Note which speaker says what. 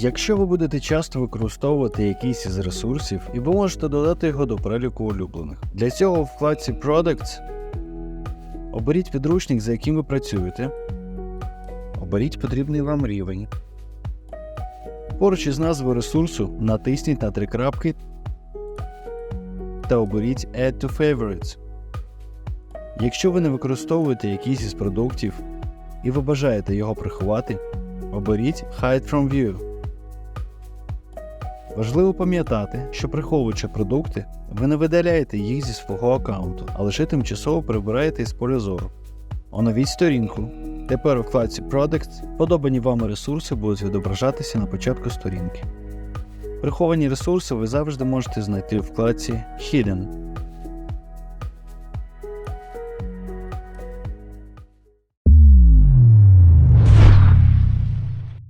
Speaker 1: Якщо ви будете часто використовувати якийсь із ресурсів, і ви можете додати його до переліку улюблених. Для цього в вкладці Products оберіть підручник, за яким ви працюєте, оберіть потрібний вам рівень. Поруч із назвою ресурсу натисніть на три крапки та оберіть Add to Favorites. Якщо ви не використовуєте якийсь із продуктів і ви бажаєте його приховати, оберіть Hide from View. Важливо пам'ятати, що приховуючи продукти, ви не видаляєте їх зі свого аккаунту, а лише тимчасово прибираєте із поля зору. Оновіть сторінку. Тепер у вкладці Products подобані вам ресурси будуть відображатися на початку сторінки. Приховані ресурси ви завжди можете знайти у вкладці Hidden.